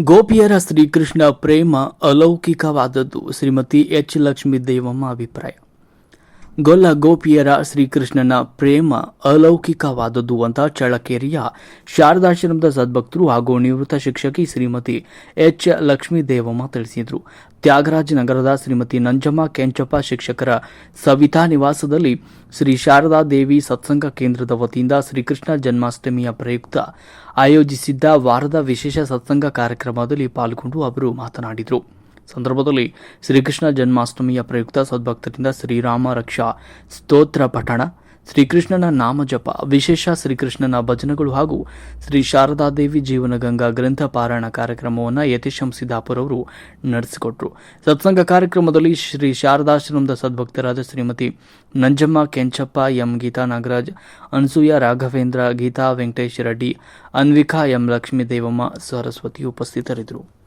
ಗೋಪಿಯರ ಶ್ರೀಕೃಷ್ಣ ಪ್ರೇಮ ಅಲೌಕಿಕವಾದದ್ದು ಶ್ರೀಮತಿ ಎಚ್ ಲಕ್ಷ್ಮೀ ದೇವಮ್ಮ ಅಭಿಪ್ರಾಯ ಗೊಲ್ಲ ಗೋಪಿಯರ ಶ್ರೀಕೃಷ್ಣನ ಪ್ರೇಮ ಅಲೌಕಿಕವಾದದ್ದು ಅಂತ ಚಳ್ಳಕೆರೆಯ ಶಾರದಾಶ್ರಮದ ಸದ್ಭಕ್ತರು ಹಾಗೂ ನಿವೃತ್ತ ಶಿಕ್ಷಕಿ ಶ್ರೀಮತಿ ಎಚ್. ಲಕ್ಷ್ಮೀ ದೇವಮ್ಮ ತಿಳಿಸಿದರು. ತ್ಯಾಗರಾಜ ನಗರದ ಶ್ರೀಮತಿ ನಂಜಮ್ಮ ಕೆಂಚಪ್ಪ ಶಿಕ್ಷಕರ ಸವಿತಾ ನಿವಾಸದಲ್ಲಿ ಶ್ರೀ ಶಾರದಾ ದೇವಿ ಸತ್ಸಂಗ ಕೇಂದ್ರದ ವತಿಯಿಂದ ಶ್ರೀಕೃಷ್ಣ ಜನ್ಮಾಷ್ಟಮಿಯ ಪ್ರಯುಕ್ತ ಆಯೋಜಿಸಿದ್ದ ವಾರದ ವಿಶೇಷ ಸತ್ಸಂಗ ಕಾರ್ಯಕ್ರಮದಲ್ಲಿ ಪಾಲ್ಗೊಂಡು ಅವರು ಮಾತನಾಡಿದರು. ಸಂದರ್ಭದಲ್ಲಿ ಶ್ರೀಕೃಷ್ಣ ಜನ್ಮಾಷ್ಟಮಿಯ ಪ್ರಯುಕ್ತ ಸದ್ಭಕ್ತರಿಂದ ಶ್ರೀರಾಮ ರಕ್ಷಾ ಸ್ತೋತ್ರ ಪಠಣ. ಶ್ರೀಕೃಷ್ಣನ ನಾಮಜಪ ವಿಶೇಷ ಶ್ರೀಕೃಷ್ಣನ ಭಜನೆಗಳು ಹಾಗೂ ಶ್ರೀ ಶಾರದಾದೇವಿ ಜೀವನಗಂಗಾ ಗ್ರಂಥ ಪಾರಾಯಣ ಕಾರ್ಯಕ್ರಮವನ್ನು ಯತೀಶಂ ಸಿದ್ದಾಪುರ್ ಅವರು ನಡೆಸಿಕೊಟ್ರು. ಸತ್ಸಂಗ ಕಾರ್ಯಕ್ರಮದಲ್ಲಿ ಶ್ರೀ ಶಾರದಾಶ್ರಮದ ಸದ್ಭಕ್ತರಾದ ಶ್ರೀಮತಿ ನಂಜಮ್ಮ ಕೆಂಚಪ್ಪ, ಎಂ ಗೀತಾ ನಾಗರಾಜ್, ಅನ್ಸೂಯ ರಾಘವೇಂದ್ರ, ಗೀತಾ ವೆಂಕಟೇಶ್ ರೆಡ್ಡಿ, ಅನ್ವಿಕಾ ಎಂ ಲಕ್ಷ್ಮೀ ದೇವಮ್ಮ ಸರಸ್ವತಿ ಉಪಸ್ಥಿತರಿದ್ದರು.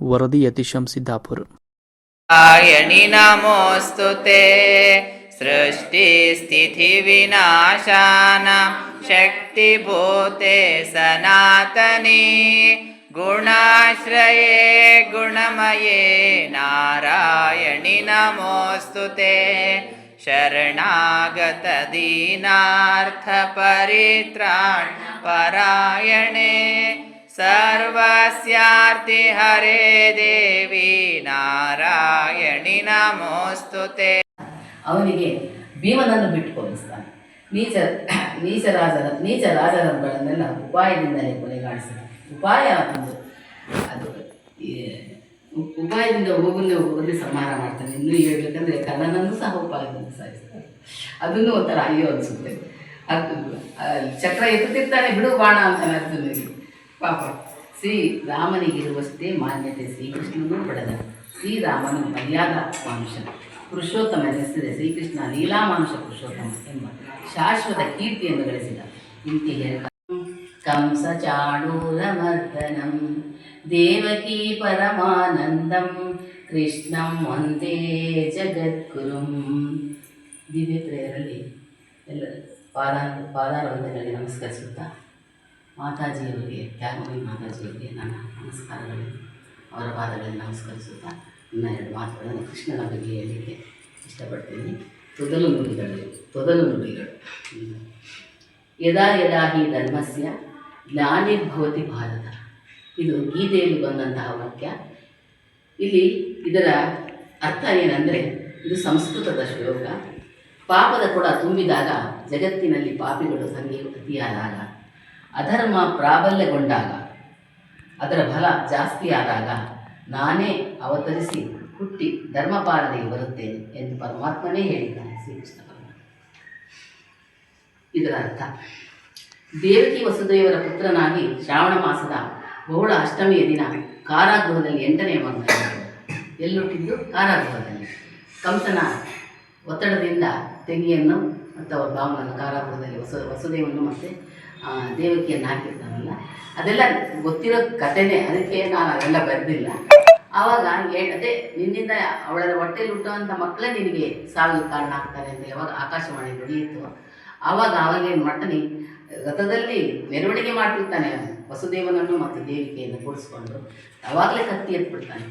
વરદી અતિશમ સિદ્ધાપુર નારાયણી નામોસ્તુ તે સૃષ્ટિ સ્થિતિ વિનાશાના શક્તિભૂતે સનાતની ગુણાશ્રયે ગુણમયે નારાયણી નમોસ્તુ તે शरणागत दीनार्थ परित्राण परायणे ಸರ್ವಸ್ಯಾರ್ತಿ ಹರೇ ದೇವಿ ನಾರಾಯಣಿ ನಮೋಸ್ತುತೆ. ಅವನಿಗೆ ಭೀಮನನ್ನು ಬಿಟ್ಟು ಕೊಡಿಸ್ತಾನೆ ನೀಚ ನೀಚ ರಾಜರ ನೀಚ ರಾಜರಗಳನ್ನೆಲ್ಲ ಉಪಾಯದಿಂದಲೇ ಕೊನೆಗಾಣಿಸ್ತಾನೆ ಉಪಾಯ ಒಂದು ಅದು ಉಪಾಯದಿಂದ ಹೋಗುನ್ನೇ ಹೋಗಿ ಸಂಹಾರ ಮಾಡ್ತಾನೆ. ಇನ್ನೂ ಹೇಳ್ಬೇಕಂದ್ರೆ ಕನ್ನನನ್ನು ಸಹ ಉಪಾಯದಿಂದ ಸಾಯಿಸ್ತಾನೆ ಅದನ್ನು ಒಂಥರ ಅಯ್ಯೋ ಅನಿಸುತ್ತೆ. ಅದು ಚಕ್ರ ಎತ್ತುತ್ತಿರ್ತಾನೆ, ಬಿಡು ಬಾಣ ಅಂತ ಅರ್ಜುನಿಗೆ. ಪಾಪ. ಶ್ರೀ ರಾಮನಿಗಿರುವಷ್ಟೇ ಮಾನ್ಯತೆ ಶ್ರೀಕೃಷ್ಣನೂ ಪಡೆದ. ಶ್ರೀರಾಮನು ಮರ್ಯಾದ ಮಾನುಷ ಪುರುಷೋತ್ತಮ ಹೆಸರೇ ಶ್ರೀಕೃಷ್ಣ ಲೀಲಾಮಾಂಶ ಪುರುಷೋತ್ತಮ ಎಂಬ ಶಾಶ್ವತ ಕೀರ್ತಿಯನ್ನು ಗಳಿಸಿದ. ಇಂತಿ ಕಂಸ ಚಾಡೂರಮರ್ದನಂ ದೇವಕೀ ಪರಮಾನಂದಂ, ಕೃಷ್ಣಂ ಒಂದೇ ಜಗದ್ಗುರುಂ. ದಿವ್ಯ ಪ್ರೇಯರಲ್ಲಿ ಎಲ್ಲ ಪಾದ ಪಾದಾರ ವಂದನೆಗಳಿಗೆ ನಮಸ್ಕರಿಸುತ್ತಾ ಮಾತಾಜಿಯವರಿಗೆ, ತ್ಯಾಗಮಯಿ ಮಾತಾಜಿಯವರಿಗೆ ನನ್ನ ನಮಸ್ಕಾರಗಳು. ಅವರ ಪಾದಗಳಲ್ಲಿ ನಮಸ್ಕರಿಸುತ್ತಾ ನನ್ನ ಎರಡು ಮಾತುಗಳನ್ನು ಕೃಷ್ಣನ ಬಗ್ಗೆ ಹೇಳಲಿಕ್ಕೆ ಇಷ್ಟಪಡ್ತೀನಿ. ತೊದಲು ನುಡಿಗಳು ತೊದಲು ನುಡಿಗಳು. ಯದಾ ಯದಾ ಹಿ ಧರ್ಮಸ್ಯ ಜ್ಞಾನಿರ್ಭವತಿ ಭಾರತ. ಇದು ಗೀತೆಯಲ್ಲಿ ಬಂದಂತಹ ವಾಕ್ಯ. ಇಲ್ಲಿ ಇದರ ಅರ್ಥ ಏನಂದರೆ, ಇದು ಸಂಸ್ಕೃತದ ಶ್ಲೋಕ. ಪಾಪದ ಕೊಡ ತುಂಬಿದಾಗ ಜಗತ್ತಿನಲ್ಲಿ ಪಾಪಿಗಳು ತಂಗಿ, ಅತಿಯಾದಾಗ ಅಧರ್ಮ ಪ್ರಾಬಲ್ಯಗೊಂಡಾಗ, ಅದರ ಫಲ ಜಾಸ್ತಿಯಾದಾಗ ನಾನೇ ಅವತರಿಸಿ ಹುಟ್ಟಿ ಧರ್ಮಪಾಲನೆಗೆ ಬರುತ್ತೇನೆ ಎಂದು ಪರಮಾತ್ಮನೇ ಹೇಳಿದ್ದಾನೆ ಶ್ರೀಕೃಷ್ಣ ಪರಮಾತ್ಮ ಇದರ ಅರ್ಥ, ದೇವಕಿ ವಸುದೇವರ ಪುತ್ರನಾಗಿ ಶ್ರಾವಣ ಮಾಸದ ಬಹುಳ ಅಷ್ಟಮಿಯ ದಿನ ಕಾರಾಗೃಹದಲ್ಲಿ ಎಂಟನೆಯ ಮಗನ ಎಲ್ಲುಟ್ಟಿದ್ದು ಕಾರಾಗೃಹದಲ್ಲಿ. ಕಂಸನ ಒತ್ತಡದಿಂದ ತೆಂಗಿಯನ್ನು ಮತ್ತು ಅವರ ಭಾವನನ್ನು ಕಾರಾಗೃಹದಲ್ಲಿ ವಸು ವಸುದೇವನ್ನು ಮತ್ತು ದೇವಕಿಯನ್ನು ಹಾಕಿರ್ತಾನಲ್ಲ, ಅದೆಲ್ಲ ಗೊತ್ತಿರೋ ಕಥೆನೇ, ಅದಕ್ಕೆ ನಾನು ಅದೆಲ್ಲ ಬರೆದಿಲ್ಲ. ಆವಾಗ ಅದೇ ನಿನ್ನಿಂದ ಅವಳ ಹೊಟ್ಟೆಯಲ್ಲಿ ಹುಟ್ಟುವಂಥ ಮಕ್ಕಳೇ ನಿನಗೆ ಸಾವಿಗೆ ಕಾರಣ ಆಗ್ತಾರೆ ಅಂತ ಯಾವಾಗ ಆಕಾಶವಾಣಿ ನುಡಿಯಿತು ಆವಾಗ ಅವಾಗ ಏನು ಮಾಡ್ತಾನೆ, ರಥದಲ್ಲಿ ಮೆರವಣಿಗೆ ಮಾಡ್ತಿರ್ತಾನೆ. ವಸುದೇವನನ್ನು ಮತ್ತು ದೇವಿಕೆಯನ್ನು ಕೂಡಿಸ್ಕೊಂಡು, ಅವಾಗಲೇ ಕತ್ತಿ ಎತ್ಬಿಡ್ತಾನೆ,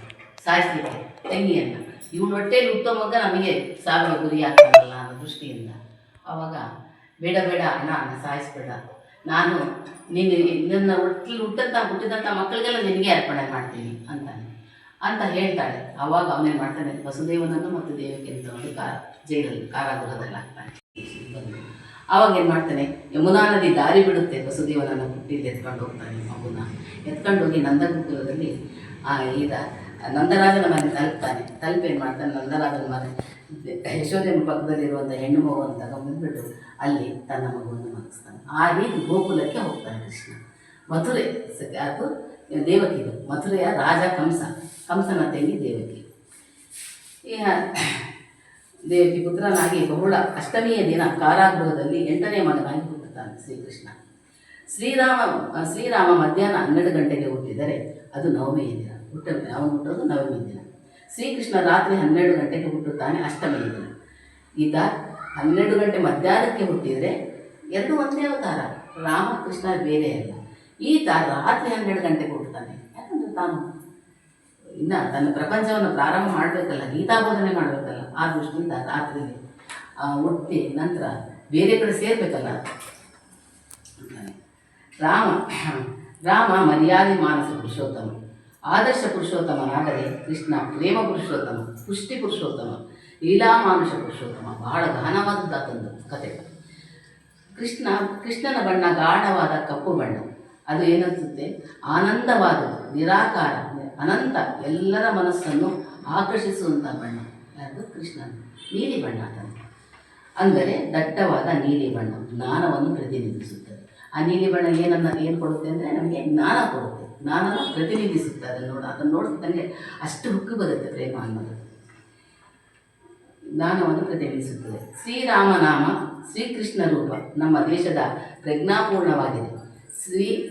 ಸಾಯಿಸ್ಲಿಕ್ಕೆ, ತಂಗಿಯನ್ನು. ಇವಳು ಹೊಟ್ಟೆಯಲ್ಲಿ ಹುಟ್ಟೋ ಮಗ ನಮಗೆ ಸಾವಿನ ಗುರಿ ಆಗ್ತಾನಲ್ಲ ಅನ್ನೋ ದೃಷ್ಟಿಯಿಂದ, ಆವಾಗ ಬೇಡ ಬೇಡ, ಅಣ್ಣ ಅಣ್ಣ, ಸಾಯಿಸ್ಬೇಡ. ನಾನು ನಿನ್ನ ನನ್ನ ಹುಟ್ಟಿ ಹುಟ್ಟಂತ ಹುಟ್ಟಿದಂಥ ಮಕ್ಕಳಿಗೆಲ್ಲ ನಿನಗೆ ಅರ್ಪಣೆ ಮಾಡ್ತೀನಿ ಅಂತಾನೆ ಅಂತ ಹೇಳ್ತಾಳೆ. ಅವಾಗ ಅವನೇನು ಮಾಡ್ತಾನೆ, ವಸುದೇವನನ್ನು ಮತ್ತು ದೇವಕಿಯನ್ನು ತಗೊಂಡು ಕಾ ಜೈಲಲ್ಲಿ ಕಾರಾಗೃಹದಲ್ಲಿ ಹಾಕ್ತಾನೆ. ಆವಾಗ ಏನು ಮಾಡ್ತಾನೆ, ಯಮುನಾ ನದಿ ದಾರಿ ಬಿಡುತ್ತೆ, ವಸುದೇವನನ್ನು ಹುಟ್ಟಿದ್ದು ಎತ್ಕೊಂಡು ಹೋಗ್ತಾನೆ ಮಗುನ ಎತ್ಕೊಂಡು ಹೋಗಿ ಆ, ಈಗ ನಂದರಾಜನ ಮನೆ ತಲುಪ್ತಾನೆ. ತಲುಪಿ ಏನು ಮಾಡ್ತಾನೆ, ನಂದರಾಜನ ಮನೆ ಯಶೋಧನ ಪಕ್ಕದಲ್ಲಿರುವಂಥ ಹೆಣ್ಣು ಮಗುವನ್ನು ತಗೊಂಬಂದ್ಬಿಟ್ಟು ಅಲ್ಲಿ ತನ್ನ ಮಗುವನ್ನು ಮಲಗಿಸ್ತಾನೆ ಆ ರೀತಿ ಗೋಕುಲಕ್ಕೆ ಹೋಗ್ತಾನೆ ಕೃಷ್ಣ. ಮಥುರೆ ಅದು ದೇವಕಿದು ಮಥುರೆಯ ರಾಜ ಕಂಸ. ಕಂಸನ ತಂಗಿ ದೇವಕಿ. ಈಗ ದೇವಕಿ ಪುತ್ರನಾಗಿ ಬಹುಳ ಅಷ್ಟಮಿಯ ದಿನ ಕಾರಾಗೃಹದಲ್ಲಿ ಎಂಟನೇ ಮಗನಾಗಿ ಹುಟ್ಟುತ್ತಾನೆ ಶ್ರೀಕೃಷ್ಣ. ಶ್ರೀರಾಮ ಶ್ರೀರಾಮ ಮಧ್ಯಾಹ್ನ ಹನ್ನೆರಡು ಗಂಟೆಗೆ ಹುಟ್ಟಿದರೆ ಅದು ನವಮಿಯ ದಿನ. ಹುಟ್ಟ ಅವನು ಹುಟ್ಟೋದು ನವಮಿಯ ದಿನ. ಶ್ರೀಕೃಷ್ಣ ರಾತ್ರಿ ಹನ್ನೆರಡು ಗಂಟೆಗೆ ಹುಟ್ಟುತ್ತಾನೆ ಅಷ್ಟಮಿಯ ದಿನ. ಈತ ಹನ್ನೆರಡು ಗಂಟೆ ಮಧ್ಯಾಹ್ನಕ್ಕೆ ಹುಟ್ಟಿದರೆ ಎರಡು ಒಂದೇ ಅವತಾರ. ರಾಮಕೃಷ್ಣ ಬೇರೆ ಅಲ್ಲ. ಈತ ರಾತ್ರಿ ಹನ್ನೆರಡು ಗಂಟೆಗೆ ಹುಡ್ತಾನೆ ಯಾಕಂದ್ರೆ ತಾನು ಇನ್ನ ತನ್ನ ಪ್ರಪಂಚವನ್ನು ಪ್ರಾರಂಭ ಮಾಡಬೇಕಲ್ಲ, ಗೀತಾಬೋಧನೆ ಮಾಡಬೇಕಲ್ಲ, ಆ ದೃಷ್ಟಿಯಿಂದ ಆ ಹುಟ್ಟಿ ನಂತರ ಬೇರೆ ಕಡೆ ಸೇರಬೇಕಲ್ಲ. ರಾಮ ರಾಮ ಮರ್ಯಾದೆ ಮಾನಸ ಪುರುಷೋತ್ತಮ. ಆದರ್ಶ ಪುರುಷೋತ್ತಮನಾದರೆ ಕೃಷ್ಣ ಪ್ರೇಮ ಪುರುಷೋತ್ತಮ, ಪುಷ್ಟಿ ಪುರುಷೋತ್ತಮ, ಲೀಲಾಮಾನುಷ ಪುರುಷೋತ್ತಮ. ಬಹಳ ಗಹನವಾದದ್ದಾತಂದು ಕತೆ ಕೃಷ್ಣ, ಕೃಷ್ಣನ ಬಣ್ಣ ಗಾಢವಾದ ಕಪ್ಪು ಬಣ್ಣ. ಅದು ಏನನ್ಸುತ್ತೆ? ಆನಂದವಾದದ್ದು, ನಿರಾಕಾರ, ಅನಂತ, ಎಲ್ಲರ ಮನಸ್ಸನ್ನು ಆಕರ್ಷಿಸುವಂಥ ಬಣ್ಣ. ಯಾವುದು ಕೃಷ್ಣನ. ನೀಲಿ ಬಣ್ಣ ಅದನ್ನು ಅಂದರೆ ದಟ್ಟವಾದ ನೀಲಿ ಬಣ್ಣ, ಜ್ಞಾನವನ್ನು ಪ್ರತಿನಿಧಿಸುತ್ತದೆ ಆ ನೀಲಿ ಬಣ್ಣ ಏನನ್ನ, ಏನು ಕೊಡುತ್ತೆ ಅಂದರೆ ನಮಗೆ ಜ್ಞಾನ ಕೊಡುತ್ತೆ. ಜ್ಞಾನನ ಪ್ರತಿನಿಧಿಸುತ್ತೆ. ಅದನ್ನು ನೋಡಿ, ಅದನ್ನು ನೋಡ್ತಿದ್ದಂಗೆ ಅಷ್ಟು ಹುಕ್ಕು ಬರುತ್ತೆ ಪ್ರೇಮ ಅನ್ನೋದು. ಜ್ಞಾನವನ್ನು ಪ್ರತಿನಿಧಿಸುತ್ತದೆ ಶ್ರೀರಾಮನಾಮ ಶ್ರೀಕೃಷ್ಣ ರೂಪ ನಮ್ಮ ದೇಶದ ಪ್ರಜ್ಞಾಪೂರ್ಣವಾಗಿದೆ. ಶ್ರೀ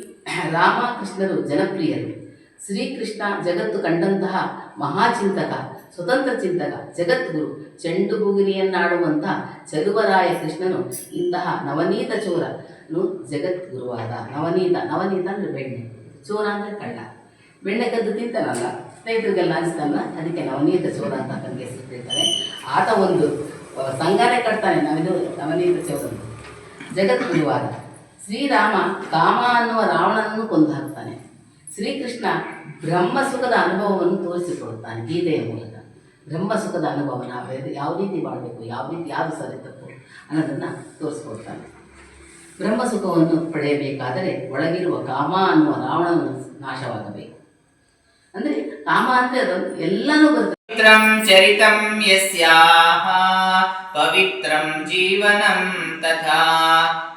ರಾಮಕೃಷ್ಣರು ಜನಪ್ರಿಯರು. ಶ್ರೀಕೃಷ್ಣ ಜಗತ್ತು ಕಂಡಂತಹ ಮಹಾಚಿಂತಕ, ಸ್ವತಂತ್ರ ಚಿಂತಕ, ಜಗದ್ಗುರು ಚೆಂಡು ಬುಗುರಿಯನ್ನಾಡುವಂಥ ಚಲುವರಾಯ ಕೃಷ್ಣನು ಇಂತಹ ನವನೀತ ಚೋರನು ಜಗದ್ಗುರುವಾದ. ನವನೀತ ನವನೀತ ಅಂದರೆ ಬೆಣ್ಣೆ. ಚೋರ ಅಂದರೆ ಕಳ್ಳ. ಬೆಣ್ಣೆ ಕದ್ದು ತಿಂತಾನಲ್ಲ? ರೈತರಿಗೆಲ್ಲ ಅನಿಸ್ತಾನಲ್ಲ? ಅದಕ್ಕೆ ನವನೀತ ಚೋರ ಅಂತ ಹೆಸರಿಟ್ಟಿರ್ತಾರೆ ಆತ ಒಂದು ಸಂಘನೇ ಕಟ್ತಾನೆ ನಾವಿದು ನವನೀತ ಜಗತ್ ಜಗದ್ಗುರುವಾದ ಶ್ರೀರಾಮ ಕಾಮ ಅನ್ನುವ ರಾವಣನನ್ನು ಕೊಂದು ಹಾಕ್ತಾನೆ. ಶ್ರೀಕೃಷ್ಣ ಬ್ರಹ್ಮಸುಖದ ಅನುಭವವನ್ನು ತೋರಿಸಿಕೊಡುತ್ತಾನೆ ಗೀತೆಯ ಮೂಲಕ. ಬ್ರಹ್ಮಸುಖದ ಅನುಭವ ನಾವು ಯಾವ- ರೀತಿ ಮಾಡಬೇಕು ಯಾವ ರೀತಿ, ಯಾವುದು ಸರಿ ತಪ್ಪು ಅನ್ನೋದನ್ನು ತೋರಿಸ್ಕೊಡ್ತಾನೆ. ಬ್ರಹ್ಮಸುಖವನ್ನು ಪಡೆಯಬೇಕಾದರೆ ಒಳಗಿರುವ ಕಾಮ ಅನ್ನುವ ರಾವಣನ ನಾಶವಾಗಬೇಕು. ಅಂದರೆ ಕಾಮ ಅಂದರೆ ಅದು ಎಲ್ಲನೂ ಬರ್ತದೆ पवित्रं चरितं यस्याः पवित्रं जीवनं तथा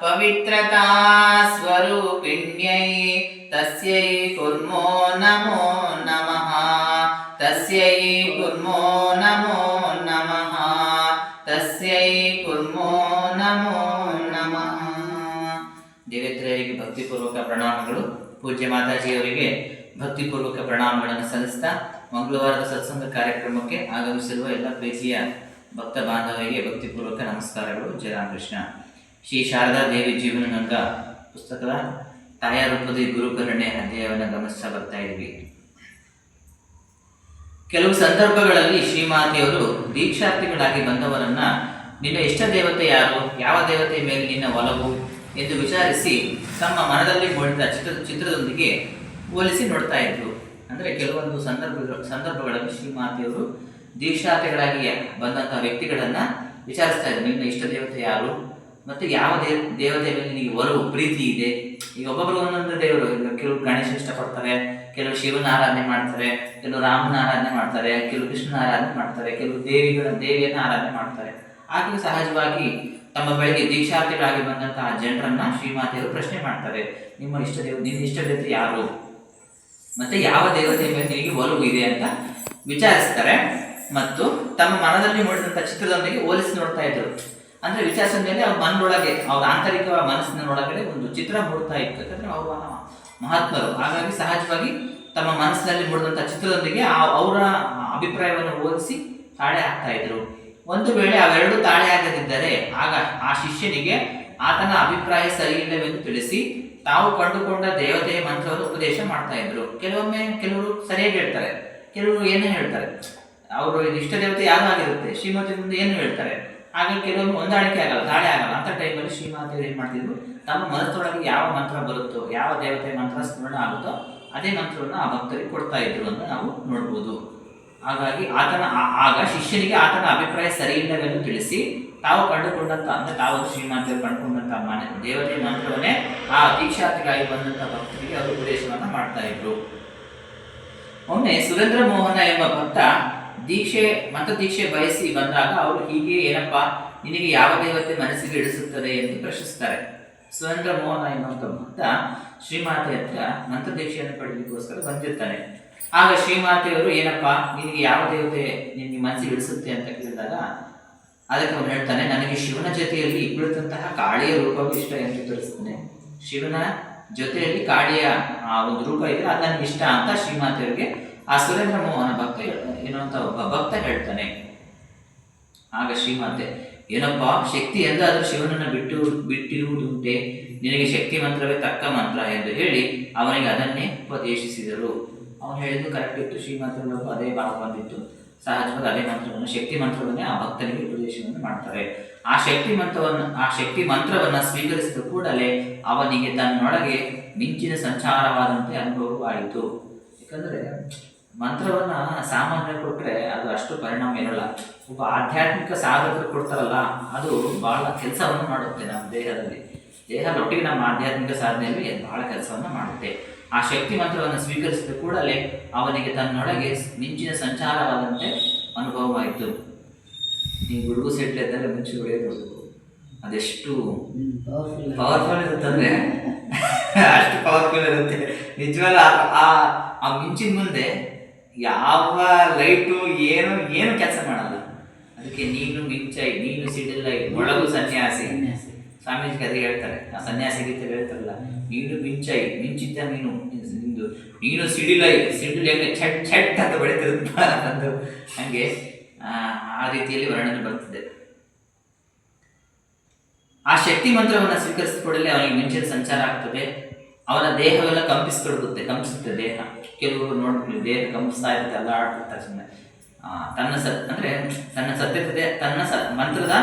पवित्रता स्वरूपिण्यै तस्यै कुर्मो नमो नमः तस्यै कुर्मो नमो नमः तस्यै कुर्मो नमो नमः ದೇವೇಂದ್ರರಿಗೆ ಭಕ್ತಿಪೂರ್ವಕ ಪ್ರಣಾಮಗಳು ಪೂಜ್ಯ ಮಾತಾಜಿಯವರಿಗೆ ಭಕ್ತಿಪೂರ್ವಕ ಪ್ರಣಾಮಗಳನ್ನು ಸಲ್ಲಿಸ್ತಾ ಮಂಗಳವಾರದ ಸತ್ಸಂಗ ಕಾರ್ಯಕ್ರಮಕ್ಕೆ ಆಗಮಿಸಿರುವ ಎಲ್ಲ ಪ್ರೀತಿಯ ಭಕ್ತ ಬಾಂಧವರಿಗೆ ಭಕ್ತಿಪೂರ್ವಕ ನಮಸ್ಕಾರಗಳು. ಜಯರಾಮಕೃಷ್ಣ ಶ್ರೀ ಶಾರದಾ ದೇವಿ ಜೀವನಗಂಗ ಪುಸ್ತಕದ ತಾಯಾರೂಪದಿ ಗುರುಕರುಣೆ ಅಧ್ಯಾಯವನ್ನು ಗಮನಿಸ್ತಾ ಬರ್ತಾ ಇದ್ವಿ ಕೆಲವು ಸಂದರ್ಭಗಳಲ್ಲಿ ಶ್ರೀಮಾತೆಯವರು ದೀಕ್ಷಾರ್ಥಿಗಳಾಗಿ ಬಂದವರನ್ನ, ನಿನ್ನ ಇಷ್ಟ ದೇವತೆ ಯಾರು? ಯಾವ ದೇವತೆ ಮೇಲೆ ನಿನ್ನ ಒಲವು? ಎಂದು ವಿಚಾರಿಸಿ ತಮ್ಮ ಮನದಲ್ಲಿ ಮೂಡಿದ ಚಿತ್ರ ಚಿತ್ರದೊಂದಿಗೆ ಹೋಲಿಸಿ ನೋಡ್ತಾ ಇದ್ರು. ಅಂದರೆ ಕೆಲವೊಂದು ಸಂದರ್ಭಗಳು, ಸಂದರ್ಭಗಳಲ್ಲಿ ಶ್ರೀಮಾತೆಯವರು ದೀಕ್ಷಾತೆಗಳಾಗಿ ಬಂದಂತಹ ವ್ಯಕ್ತಿಗಳನ್ನು ವಿಚಾರಿಸ್ತಾ ಇದ್ದಾರೆ. ನಿನ್ನ ಇಷ್ಟ ದೇವತೆ ಯಾರು? ಮತ್ತು ಯಾವ ದೇವ ದೇವತೆ ಮೇಲೆ ನಿನಗೆ ಒಲವು, ಪ್ರೀತಿ ಇದೆ? ಈಗ ಒಬ್ಬೊಬ್ಬರು ಒಂದೊಂದು ದೇವರು ಈಗ ಕೆಲವರು ಗಣೇಶ ಇಷ್ಟಪಡ್ತಾರೆ, ಕೆಲವು ಶಿವನ ಆರಾಧನೆ ಮಾಡ್ತಾರೆ, ಕೆಲವು ರಾಮನ ಆರಾಧನೆ ಮಾಡ್ತಾರೆ, ಕೆಲವು ಕೃಷ್ಣನ ಆರಾಧನೆ ಮಾಡ್ತಾರೆ, ಕೆಲವು ದೇವಿಗಳ, ದೇವಿಯನ್ನ ಆರಾಧನೆ ಮಾಡ್ತಾರೆ. ಆಗಲೂ ಸಹಜವಾಗಿ ತಮ್ಮ ಬೆಳಗ್ಗೆ ದೀಕ್ಷಾರ್ಥಿಗಳಾಗಿ ಬಂದಂತಹ ಜನರನ್ನ ಶ್ರೀಮಾತೆಯವರು ಪ್ರಶ್ನೆ ಮಾಡ್ತಾರೆ. ನಿಮ್ಮ ಇಷ್ಟ ದೇವ, ನಿನ್ನ ಇಷ್ಟ ದೇವತೆ ಯಾರು? ಮತ್ತೆ ಯಾವ ದೇವತೆ ನಿನಗೆ ಒಲವು ಇದೆ ಅಂತ ವಿಚಾರಿಸ್ತಾರೆ. ಮತ್ತು ತಮ್ಮ ಮನದಲ್ಲಿ ಮೂಡಿದಂಥ ಚಿತ್ರದೊಂದಿಗೆ ಹೋಲಿಸಿ ನೋಡ್ತಾ ಇದ್ರು ಅಂದ್ರೆ ವಿಚಾರಿಸಿದ ಮೇಲೆ ಅವ್ರ ಮನದೊಳಗೆ, ಅವ್ರ ಆಂತರಿಕ ಮನಸ್ಸಿನ ಒಳಗಡೆ ಒಂದು ಚಿತ್ರ ಮೂಡ್ತಾ ಇತ್ತು. ಯಾಕಂದರೆ ಅವರು ಮಹಾತ್ಮರು. ಹಾಗಾಗಿ ಸಹಜವಾಗಿ ತಮ್ಮ ಮನಸ್ಸಿನಲ್ಲಿ ಮೂಡಿದಂಥ ಚಿತ್ರದೊಂದಿಗೆ ಅವರ ಅಭಿಪ್ರಾಯವನ್ನು ಹೋಲಿಸಿ ತಾಳೆ ಹಾಕ್ತಾ ಇದ್ರು ಒಂದು ವೇಳೆ ಅವೆರಡು ತಾಳೆ ಆಗದಿದ್ದರೆ, ಆಗ ಆ ಶಿಷ್ಯನಿಗೆ ಆತನ ಅಭಿಪ್ರಾಯ ಸರಿಯಿಲ್ಲವೆಂದು ತಿಳಿಸಿ ತಾವು ಕಂಡುಕೊಂಡ ದೇವತೆಯ ಮಂತ್ರವನ್ನು ಉಪದೇಶ ಮಾಡ್ತಾ ಇದ್ರು. ಕೆಲವೊಮ್ಮೆ ಕೆಲವರು ಸರಿಯಾಗಿ ಹೇಳ್ತಾರೆ. ಕೆಲವರು ಏನು ಹೇಳ್ತಾರೆ? ಅವರು ಇಷ್ಟ ದೇವತೆ ಯಾರು ಆಗಿರುತ್ತೆ? ಶ್ರೀಮತಿ ಮುಂದೆ ಏನು ಹೇಳ್ತಾರೆ? ಹಾಗೆ ಕೆಲವೊಮ್ಮೆ ಹೊಂದಾಣಿಕೆ ಆಗಲ್ಲ, ದಾಳಿ ಆಗಲ್ಲ. ಅಂತ ಟೈಮಲ್ಲಿ ಶ್ರೀಮಾತೆಯವರು ಏನು ಮಾಡ್ತಿದ್ರು? ತಮ್ಮ ಮನಸ್ಸೊಳಗೆ ಯಾವ ಮಂತ್ರ ಬರುತ್ತೋ, ಯಾವ ದೇವತೆ ಮಂತ್ರ ಸ್ಮರಣ ಆಗುತ್ತೋ, ಅದೇ ಮಂತ್ರವನ್ನು ಆ ಭಕ್ತರಿಗೆ ಕೊಡ್ತಾ ಇದ್ರು ಅಂತ ನಾವು ನೋಡ್ಬೋದು. ಹಾಗಾಗಿ ಆತನ ಆಗ ಶಿಷ್ಯನಿಗೆ ಆತನ ಅಭಿಪ್ರಾಯ ಸರಿಯಿಲ್ಲವೆಂದು ತಿಳಿಸಿ ತಾವು ಕಂಡುಕೊಂಡಂತ ಅಂದ್ರೆ ತಾವು ಶ್ರೀಮಂತರು ಕಂಡುಕೊಂಡಂತ ಮನೆ, ದೇವತೆ ಮಂತ್ರವನ್ನೇ ಆ ದೀಕ್ಷಾರ್ಥಿಗಾಗಿ ಬಂದಂತ ಭಕ್ತರಿಗೆ ಅವರು ಉಪದೇಶವನ್ನ ಮಾಡ್ತಾ ಇದ್ರು. ಒಮ್ಮೆ ಸುರೇಂದ್ರ ಮೋಹನ ಎಂಬ ಭಕ್ತ ದೀಕ್ಷೆ ಮತ ದೀಕ್ಷೆ ಬಯಸಿ ಬಂದಾಗ ಅವರು ಹೀಗೆ, ಏನಪ್ಪ, ನಿನಗೆ ಯಾವ ದೇವತೆ ಮನಸ್ಸಿಗೆ ಇಳಿಸುತ್ತದೆ ಎಂದು ಪ್ರಶ್ನಿಸ್ತಾರೆ. ಸುರೇಂದ್ರ ಮೋಹನ ಎಂಬಂತ ಭಕ್ತ ಶ್ರೀಮಾತೆ ಹತ್ರ ಮಂತ್ರ ದೀಕ್ಷೆಯನ್ನು ಪಡೆಯಲಿಕ್ಕೋಸ್ಕರ ಬಂದಿರ್ತಾನೆ. ಆಗ ಶ್ರೀಮಾತೆಯವರು, ಏನಪ್ಪ, ನಿನಗೆ ಯಾವ ದೇವತೆ ನಿನಗೆ ಮನಸ್ಸಿಗೆ ಇಳಿಸುತ್ತೆ ಅಂತ ಕೇಳಿದಾಗ ಅದಕ್ಕೆ ಅವನು ಹೇಳ್ತಾನೆ, ನನಗೆ ಶಿವನ ಜೊತೆಯಲ್ಲಿ ಇಬ್ಬಳಿದಂತಹ ಕಾಳಿಯ ರೂಪವು ಇಷ್ಟ ಎಂದು ತಿಳಿಸ್ತಾನೆ ಶಿವನ ಜೊತೆಯಲ್ಲಿ ಕಾಳಿಯ, ಆ ಒಂದು ರೂಪ ಇದೆ ಅದು ಇಷ್ಟ ಅಂತ ಶ್ರೀಮಾತೆಯವರಿಗೆ ಆ ಸುರೇಂದ್ರ ಮೋಹನ ಭಕ್ತ ಹೇಳ್ತಾನೆ. ಏನೋ ಅಂತ ಒಬ್ಬ ಭಕ್ತ ಹೇಳ್ತಾನೆ. ಆಗ ಶ್ರೀಮಾತೆ, ಏನಪ್ಪ, ಶಕ್ತಿ ಎಂದಾದರೂ ಶಿವನನ್ನು ಬಿಟ್ಟು, ಬಿಟ್ಟಿರುವುದುಂಟೆ? ನಿನಗೆ ಶಕ್ತಿ ಮಂತ್ರವೇ ತಕ್ಕ ಮಂತ್ರ ಎಂದು ಹೇಳಿ ಅವನಿಗೆ ಅದನ್ನೇ ಉಪದೇಶಿಸಿದರು. ಅವನು ಹೇಳಿದ್ದು ಕರೆಕ್ಟ್ ಇತ್ತು. ಶ್ರೀಮಾತೆ ಅದೇ ಭಾಗ ಬಂದಿತ್ತು. ಸಹಜವಾಗಿ ಅದೇ ಮಂತ್ರವನ್ನು, ಶಕ್ತಿ ಮಂತ್ರವನ್ನೇ ಆ ಭಕ್ತನಿಗೆ ಮಾಡ್ತಾರೆ. ಆ ಶಕ್ತಿ ಮಂತ್ರವನ್ನು, ಆ ಶಕ್ತಿ ಮಂತ್ರವನ್ನು ಸ್ವೀಕರಿಸಿದ ಕೂಡಲೇ ಅವನಿಗೆ ತನ್ನೊಳಗೆ ಮಿಂಚಿನ ಸಂಚಾರವಾದಂತೆ ಅನುಭವವಾಯಿತು. ಯಾಕಂದ್ರೆ ಮಂತ್ರವನ್ನ ಸಾಮಾನ್ಯ ಕೊಟ್ಟರೆ ಅದು ಅಷ್ಟು ಪರಿಣಾಮ ಇರಲ್ಲ. ಒಬ್ಬ ಆಧ್ಯಾತ್ಮಿಕ ಸಾಧಕರು ಕೊಡ್ತಾರಲ್ಲ, ಅದು ಬಹಳ ಕೆಲಸವನ್ನು ಮಾಡುತ್ತೆ ನಮ್ಮ ದೇಹದಲ್ಲಿ. ದೇಹದೊಟ್ಟಿಗೆ ನಮ್ಮ ಆಧ್ಯಾತ್ಮಿಕ ಸಾಧನೆಯಲ್ಲಿ ಬಹಳ ಕೆಲಸವನ್ನು ಮಾಡುತ್ತೆ. ಆ ಶಕ್ತಿ ಮಂತ್ರವನ್ನು ಸ್ವೀಕರಿಸಿದ ಕೂಡಲೇ ಅವನಿಗೆ ತನ್ನೊಳಗೆ ಮಿಂಚಿನ ಸಂಚಾರವಾದಂತೆ ಅನುಭವವಾಯಿತು. ಈ ಗುಡುಗು ಸೆಟ್ಲೆದ್ದರೆ ಮುಂಚೆ ಹೊಡೆಯೋದು ಅದೆಷ್ಟು ಪವರ್ಫುಲ್ ಇರುತ್ತಂದ್ರೆ ಅಷ್ಟು ಪವರ್ಫುಲ್ ಇರುತ್ತೆ. ನಿಜವಾಗ ಆ- ಆ ಮಿಂಚಿನ ಮುಂದೆ ಯಾವ ಲೈಟು ಏನು ಏನು ಕೆಲಸ ಮಾಡಲ್ಲ. ಅದಕ್ಕೆ ನೀನು ಮಿಂಚೈ ನೀನು ಸಿಡಿಲೈ ಒಳಗು ಸನ್ಯಾಸಿ. ಸನ್ಯಾಸಿ. ಸ್ವಾಮೀಜಿ ಅದೇ ಹೇಳ್ತಾರೆ. ಆ ಸನ್ಯಾಸಿ ಗೀತೆ ಹೇಳ್ತಾರಲ್ಲ ನೀನು ಮಿಂಚೈ ಮಿಂಚಿದ್ದ ನೀನು ನಿಂದು ನೀನು ಸಿಡಿಲೈ ಸಿಡಿಲ್ ಹೆಂಗೆ ಛಟ್ ಛಟ್ ಅಂತ ಬೆಳೀತಿರುತ್ತೆ ಅಂದು. ಹಂಗೆ ಆ, ಆ ರೀತಿಯಲ್ಲಿ ವರ್ಣನೆ ಬರ್ತದೆ ಆ ಶಕ್ತಿ ಮಂತ್ರವನ್ನು ಸ್ವೀಕರಿಸಿದ ಕೂಡಲೇ ಅವನಿಗೆ ಮಿಂಚಿನ ಸಂಚಾರ ಆಗ್ತದೆ. ಅವನ ದೇಹವೆಲ್ಲ ಕಂಪಿಸ್ಕೊಡುತ್ತೆ ಕಂಪಿಸುತ್ತೆ ದೇಹ. ಕೆಲವರು ನೋಡ್ಬೋದು ದೇಹ ಕಂಪಿಸ್ತಾ ಇರುತ್ತೆ ಎಲ್ಲ ಆಡ್ತಿರ್ತಾರೆ ಸುಮ್ಮನೆ ತನ್ನ ಸತ್ ಅಂದ್ರೆ ತನ್ನ ಸತ್ಯತೆ ತನ್ನ ಸ ಮಂತ್ರದ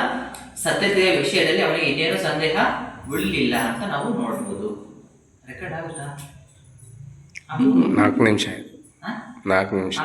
ಸತ್ಯತೆಯ ವಿಷಯದಲ್ಲಿ ಅವನಿಗೆ ಇನ್ನೇನು ಸಂದೇಹ ಉಳಿಲಿಲ್ಲ ಅಂತ ನಾವು ನೋಡ್ಬೋದು. ರೆಕಾರ್ಡ್ ಆಗುತ್ತಾ? ನಾಲ್ಕು ನಿಮಿಷ? ನಾಲ್ಕು ನಿಮಿಷ.